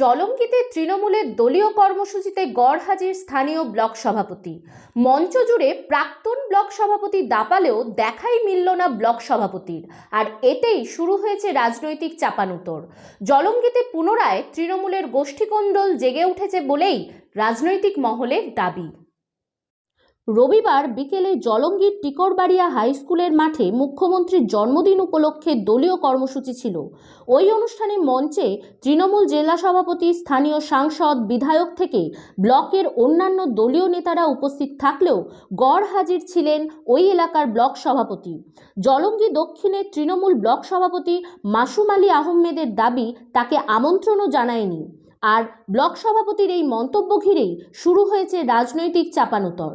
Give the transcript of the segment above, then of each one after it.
জলঙ্গিতে তৃণমূলের দলীয় কর্মসূচিতে গড় হাজির স্থানীয় ব্লক সভাপতি। মঞ্চ জুড়ে প্রাক্তন ব্লক সভাপতি দাপালেও দেখাই মিলল না ব্লক সভাপতির, আর এতেই শুরু হয়েছে রাজনৈতিক চাপানুতর। জলঙ্গিতে পুনরায় তৃণমূলের গোষ্ঠীকন্দল জেগে উঠেছে বলেই রাজনৈতিক মহলের দাবি। রবিবার বিকেলে জলঙ্গির টিকরবাড়িয়া হাই স্কুলের মাঠে মুখ্যমন্ত্রীর জন্মদিন উপলক্ষে দলীয় কর্মসূচি ছিল। ওই অনুষ্ঠানে মঞ্চে তৃণমূল জেলা সভাপতি, স্থানীয় সাংসদ, বিধায়ক থেকে ব্লকের অন্যান্য দলীয় নেতারা উপস্থিত থাকলেও গড় হাজির ছিলেন ওই এলাকার ব্লক সভাপতি। জলঙ্গি দক্ষিণের তৃণমূল ব্লক সভাপতি মাসুম আলী আহমেদের দাবি, তাকে আমন্ত্রণও জানায়নি। আর ব্লক সভাপতির এই মন্তব্য ঘিরেই শুরু হয়েছে রাজনৈতিক চাপানুতর।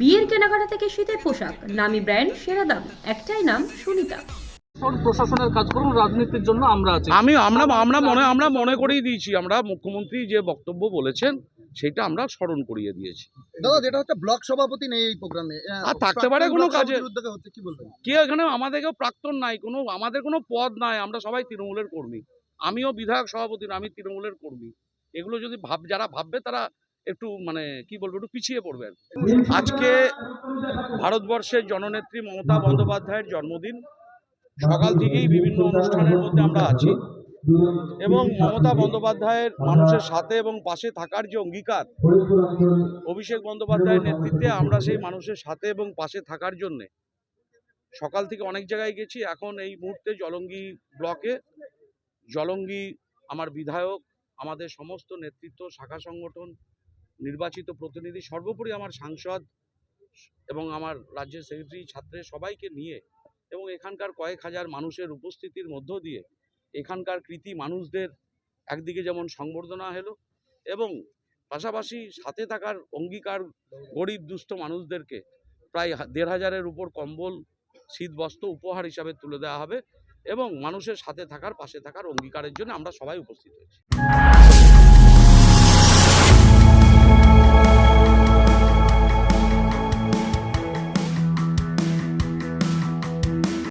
বিয়ের কেনাকাটা থেকে শীতের পোশাক নামি ব্র্যান্ড সেরা দাম একটাই নাম সুনিতা। প্রশাসনের কাজ করুন রাজনীতির জন্য আমরা আছি। আমি আমরা আমরা মনে আমরা মনে করেই দিয়েছি আমরা মুখ্যমন্ত্রী যে বক্তব্য বলেছেন সেটা আমরা স্মরণ করিয়ে দিয়েছি। দাদা যেটা হচ্ছে ব্লক সভাপতি নেই এই প্রোগ্রামে। আর থাকতে পারে কোনো কাজে। কি বলবেন? কে এখানে আমাদেরকেও প্রাক্তন নাই কোনো আমাদের কোনো পদ নাই আমরা সবাই তৃণমূলের কর্মী। আমিও বিধায়ক সভাপতি না আমি তৃণমূলের কর্মী। এগুলো যদি ভাব যারা ভাববে তারা একটু মানে কি বলব, একটু পিছিয়ে পড়বে। আজকে ভারতবর্ষের জননেত্রী মমতা বন্দ্যোপাধ্যায়ের জন্মদিন। সকাল থেকেই বিভিন্ন অনুষ্ঠানের মধ্যে আমরা আছি। এবং মমতা বন্দ্যোপাধ্যায়ের মানুষের সাথে এবং পাশে থাকার যে অঙ্গীকার, অভিষেক বন্দ্যোপাধ্যায়ের নেতৃত্বে আমরা সেই মানুষের সাথে এবং পাশে থাকার জন্যে সকাল থেকে অনেক জায়গায় গেছি। এখন এই মুহূর্তে জলঙ্গি ব্লকে, জলঙ্গি আমার বিধায়ক, আমাদের সমস্ত নেতৃত্ব, শাখা সংগঠন নির্বাচিত প্রতিনিধি সর্বোপরি আমার সাংসদ এবং আমার রাজ্যের সেক্রেটারি, ছাত্রের সবাইকে নিয়ে এবং এখানকার কয়েক হাজার মানুষের উপস্থিতির মধ্য দিয়ে এখানকার কৃতি মানুষদের একদিকে যেমন সংবর্ধনা হলো এবং পাশাপাশি সাথে থাকার অঙ্গীকার গরিব দুস্থ মানুষদেরকে প্রায় দেড় হাজারের উপর কম্বল শীত বস্ত্র উপহার হিসাবে তুলে দেওয়া হবে এবং মানুষের সাথে থাকার, পাশে থাকার অঙ্গীকারের জন্য আমরা সবাই উপস্থিত হয়েছি।